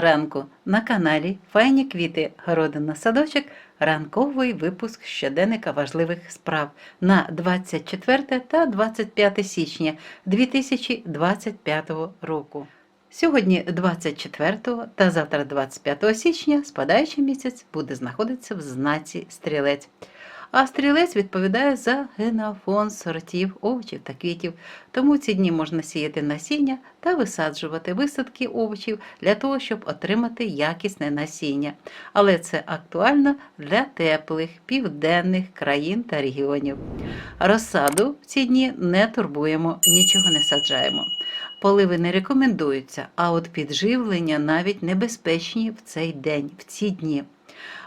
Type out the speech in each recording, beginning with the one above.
ранку на каналі Файні квіти Городина Садочок. Ранковий випуск щоденника важливих справ на 24 та 25 січня 2025 року. Сьогодні 24 та завтра 25 січня спадаючий місяць буде знаходитися в знаці стрілець. А стрілець відповідає за генофон сортів овочів та квітів, тому ці дні можна сіяти насіння та висаджувати висадки овочів для того, щоб отримати якісне насіння. Але це актуально для теплих південних країн та регіонів. Розсаду в ці дні не турбуємо, нічого не саджаємо. Поливи не рекомендуються, а от підживлення навіть небезпечні в цей день, в ці дні.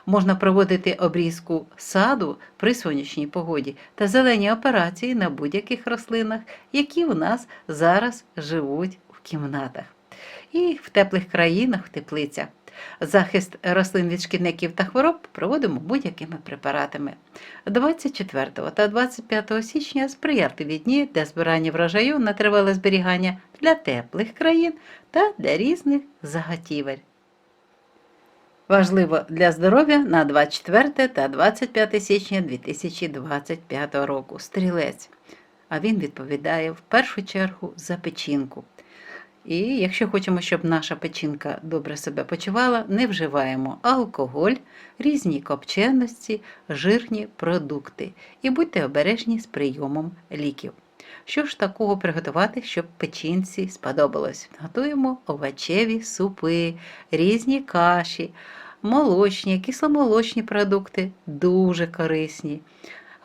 Можна проводити обрізку саду при сонячній погоді та зелені операції на будь-яких рослинах, які у нас зараз живуть в кімнатах. І в теплих країнах, в теплицях. Захист рослин від шкідників та хвороб проводимо будь-якими препаратами. 24 та 25 січня сприятливі дні для збирання врожаю на тривале зберігання для теплих країн та для різних заготівель. Важливо для здоров'я на 24 та 25 січня 2025 року. Стрілець. А він відповідає в першу чергу за печінку. І якщо хочемо, щоб наша печінка добре себе почувала, не вживаємо алкоголь, різні копченості, жирні продукти і будьте обережні з прийомом ліків. Що ж такого приготувати, щоб печінці сподобалось? Готуємо овочеві супи, різні каші, молочні, кисломолочні продукти дуже корисні.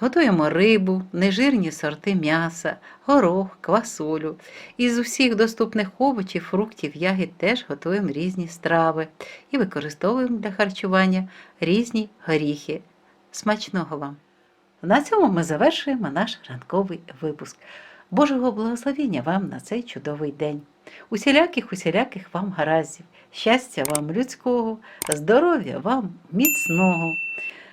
Готуємо рибу, нежирні сорти м'яса, горох, квасолю. Із усіх доступних овочів, фруктів, ягід теж готуємо різні страви і використовуємо для харчування різні горіхи. Смачного вам! На цьому ми завершуємо наш ранковий випуск. Божого благословення вам на цей чудовий день. Усіляких, усіляких вам гараздів, щастя вам людського, здоров'я вам міцного,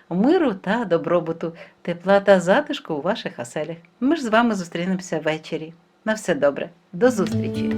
миру та добробуту, тепла та затишку у ваших оселях. Ми ж з вами зустрінемося ввечері. На все добре, до зустрічі!